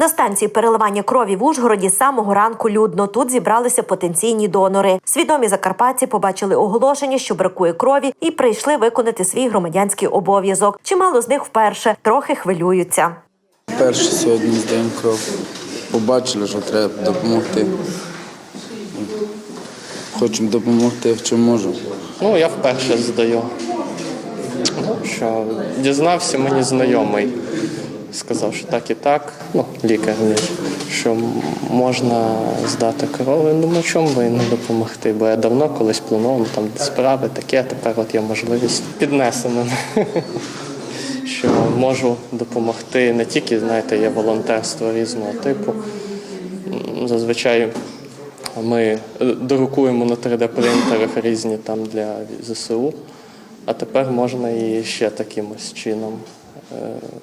На станції переливання крові в Ужгороді з самого ранку людно. Тут зібралися потенційні донори. Свідомі закарпатці побачили оголошення, що бракує крові, і прийшли виконати свій громадянський обов'язок. Чимало з них вперше трохи хвилюються. Перше сьогодні здаємо кров. Побачили, що треба допомогти. Хочемо допомогти, в чому можемо. Ну, я вперше здаю. Ну, що дізнався мені знайомий. Сказав, що так і так. Ну, лікар що можна здати кров. Я думаю, чому би не допомогти? Бо я давно колись планував, ну, там справи такі, а тепер от є можливість піднесена. Що можу допомогти не тільки, знаєте, є волонтерство різного типу. Зазвичай ми е, друкуємо на 3D-принтерах різні там для ЗСУ, а тепер можна і ще таким чином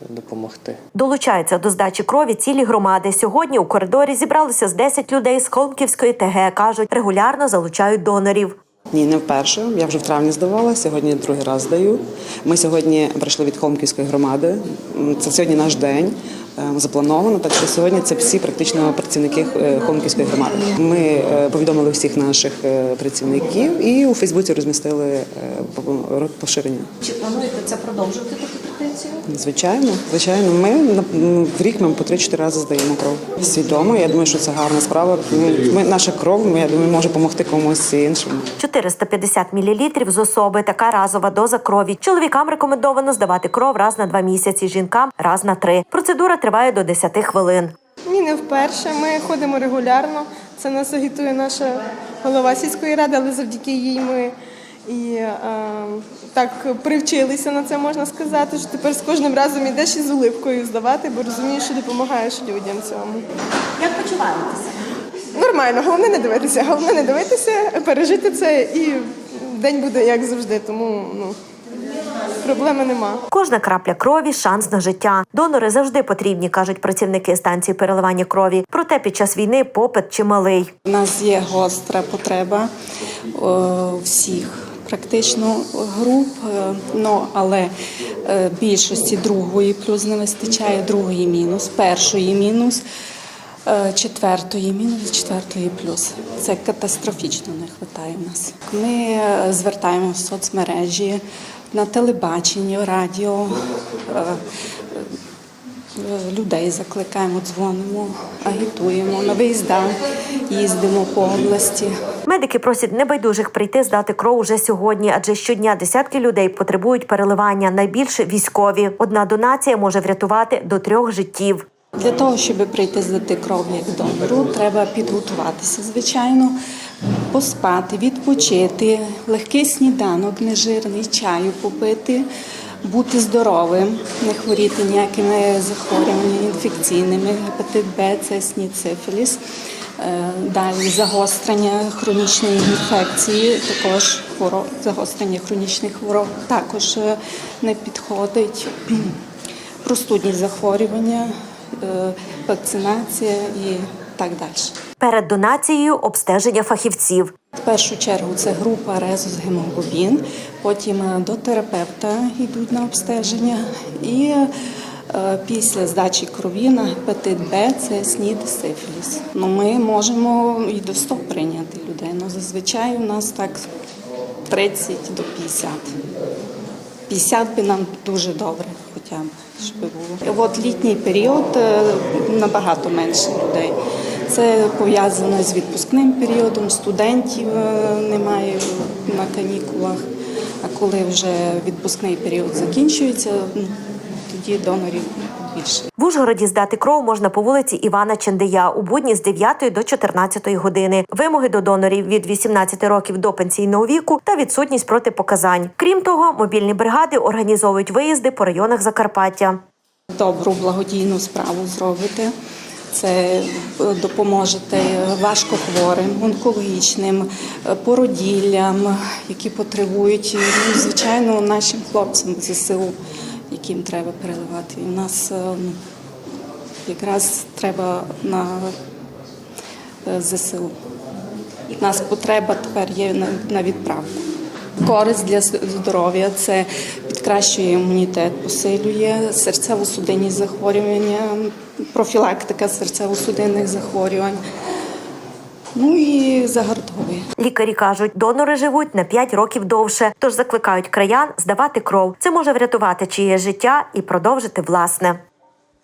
допомогти. Долучаються до здачі крові цілі громади. Сьогодні у коридорі зібралося з 10 людей з Холмківської ТГ. кажуть, регулярно залучають донорів. Ні, не вперше. Я вже в травні здавала, сьогодні другий раз здаю. Ми сьогодні прийшли від Хомківської громади. Це сьогодні наш день. е, Заплановано, так що сьогодні це всі практично працівники е, Хомківської громади. Ми е, повідомили всіх наших е, працівників і у Фейсбуці розмістили е, по- поширення. Чи плануєте це продовжувати таку? Звичайно, звичайно, ми на- в рік ми по 3-4 рази здаємо кров. Свідомо, я думаю, що це гарна справа. Ми, ми- наша кров, ми, я думаю, може допомогти комусь іншому. 450 мл з особи. Така разова доза крові. Чоловікам рекомендовано здавати кров раз на два місяці, жінкам раз на три. Процедура триває до 10 хвилин. Ні, не вперше. Ми ходимо регулярно. Це нас агітує наша голова сільської ради, але завдяки їй ми і е, так привчилися на це, можна сказати, що тепер з кожним разом йдеш із улипкою здавати, бо розумієш, що допомагаєш людям цьому. Як почуваєтеся? Нормально, головне не дивитися. Головне не дивитися, пережити це і день буде як завжди. Тому ну, проблеми нема. Кожна крапля крові шанс на життя. Донори завжди потрібні, кажуть працівники станції переливання крові. Проте під час війни попит чималий. У нас є гостра потреба о, всіх практично груп, е, ну, але е, більшості другої плюс не вистачає, другої мінус, першої мінус, е, четвертої мінус, четвертої плюс. Це катастрофічно не вистачає в нас. Ми звертаємо в соцмережі, на телебаченні, радіо. Людей закликаємо, дзвонимо, агітуємо на виїздах, їздимо по області. Медики просять небайдужих прийти здати кров уже сьогодні, адже щодня десятки людей потребують переливання. Найбільше військові. Одна донація може врятувати до трьох життів. Для того, щоб прийти здати кров як донору, треба підготуватися, звичайно, поспати, відпочити, легкий сніданок, нежирний, чаю попити, бути здоровим, не хворіти ніякими захворюваннями інфекційними, гепатит Б, це. Е, Далі загострення хронічної інфекції, також хвороб, загострення хронічних хвороб також е, не підходить. Простудні захворювання, е, вакцинація і так далі. Перед донацією обстеження фахівців. В першу чергу це група резус гемоглобін, потім е, до терапевта йдуть на обстеження, і е, після здачі крові на гепатит Б це снід сифіліс. Ну, ми можемо і до 100 прийняти людей. Ну, зазвичай у нас так 30 до 50. 50 би нам дуже добре, хоча б щоб було. От літній період е, набагато менше людей. Це пов'язано з відпускним періодом, студентів е, немає на канікулах. А коли вже відпускний період закінчується, ну, тоді донорів більше. В Ужгороді здати кров можна по вулиці Івана Чендия у будні з 9 до 14 години. Вимоги до донорів від 18 років до пенсійного віку та відсутність протипоказань. Крім того, мобільні бригади організовують виїзди по районах Закарпаття. добру благодійну справу зробите. Це допоможете важкохворим, онкологічним, е, породіллям, які потребують, ну, звичайно, нашим хлопцям ЗСУ, яким треба переливати. І нас е, ну, якраз треба на е, ЗСУ. У нас потреба тепер є на відправку. Користь для здоров'я це підкращує імунітет, посилює серцево-судинні захворювання, профілактика серцево-судинних захворювань. Ну і загартовує. Лікарі кажуть, донори живуть на 5 років довше, тож закликають краян здавати кров. Це може врятувати чиє життя і продовжити власне.